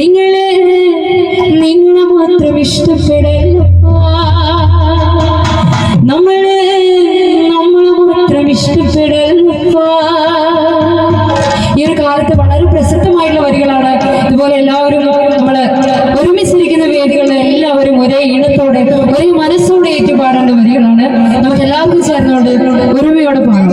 നിങ്ങളെ നിങ്ങളെ മാത്രം ഇഷ്ടപ്പെടല്ലപ്പാ നമ്മളെ നമ്മളെ മാത്രം ഇഷ്ടപ്പെടല്ലപ്പാ ഈ ഒരു കാലത്ത് വളരെ പ്രസിദ്ധമായിട്ടുള്ള വരികളാണ്. ഇതുപോലെ എല്ലാവരും നമ്മൾ ഒരുമിച്ചിരിക്കുന്ന വേദികളിൽ എല്ലാവരും ഒരേ ഇണത്തോടെ ഒരേ മനസ്സോടെ ഏറ്റുപാടേണ്ട വരികളാണ്. നമുക്ക് എല്ലാവർക്കും ചേർന്നുകൊണ്ട് ഒരുമയോടെ പാടാം.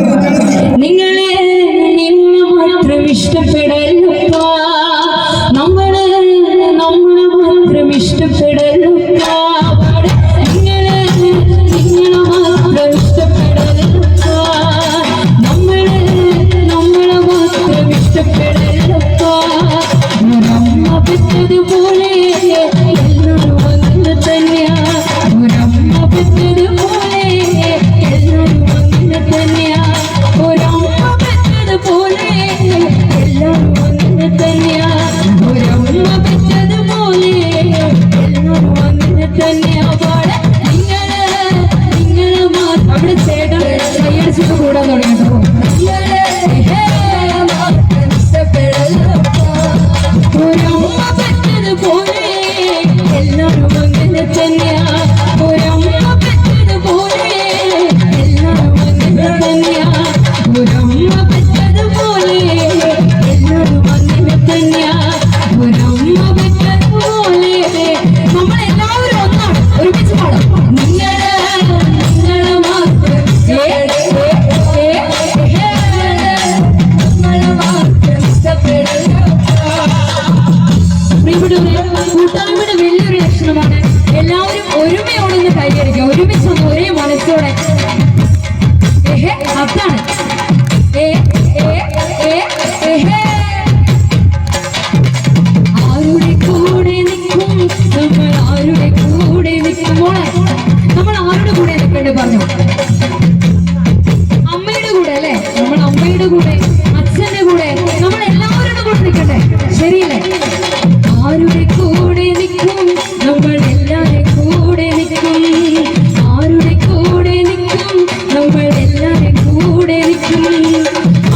ആയിരിക്കാം ഒരുമിച്ച് ഒരേ മനസ്സോടെ അതാണ്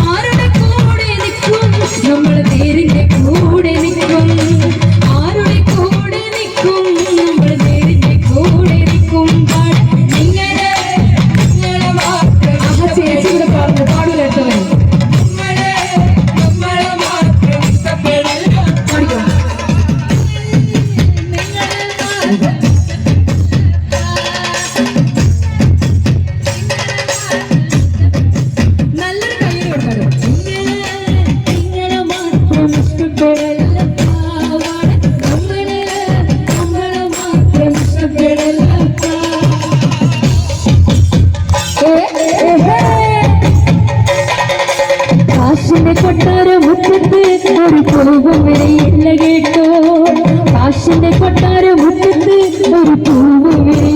ആരുടെ കൂടെ നിൽക്കും? നമ്മൾ ഓടി പോകും വരെയില്ല കേട്ടോ കാശിന്റെ കൊട്ടാര മുറ്റത്ത് ഒരു പൂവ് വരെ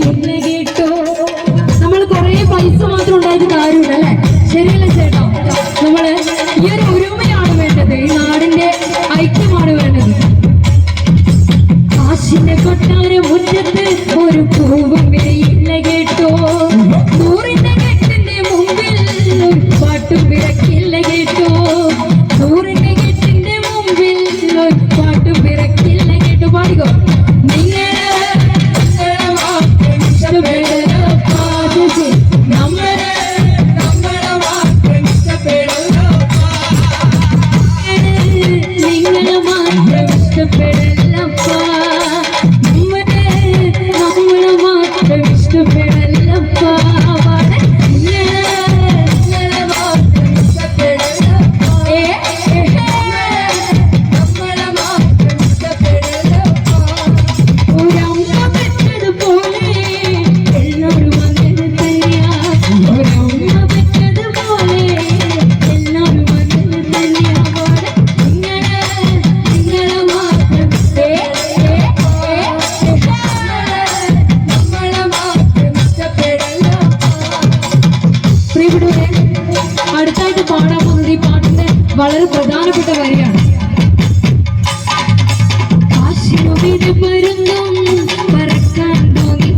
ഇവിടെ അടുത്തായിട്ട് പാടാൻ പോകുന്നത് ഈ പാട്ടിന്റെ വളരെ പ്രധാനപ്പെട്ട വരിയാണ്. കാശ്മീര് പരുന്നും പറക്കാൻ തോന്നി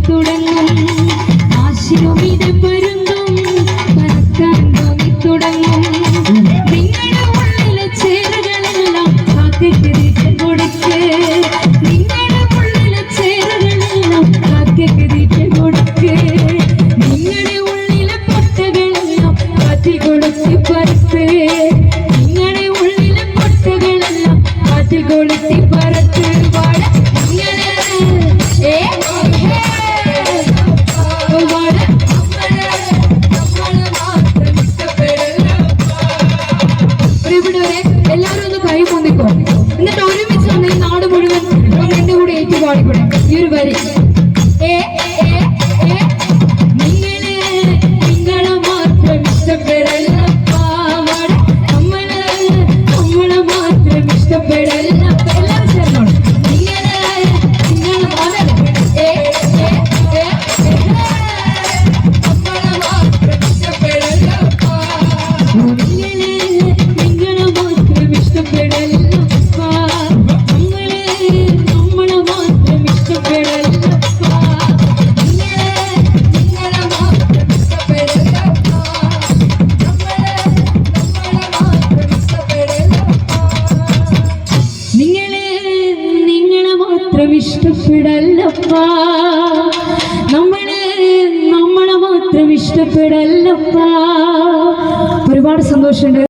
വെട്ടിപ്പറത്ത് പാട ഇങ്ങനെ ഏ എന്നിട്ട് ഒരുമിച്ച് ഒന്ന് ഈ നാട് മുഴുവൻ എന്റെ കൂടെ ഏറ്റുപാടിക്കൂടെ ഈ ഒരു വരി ഏ. മാത്രം ഇഷ്ടപ്പെടല്ലപ്പ നമ്മളെ നമ്മളെ മാത്രം ഇഷ്ടപ്പെടല്ലപ്പ ഒരുപാട് സന്തോഷമുണ്ട്.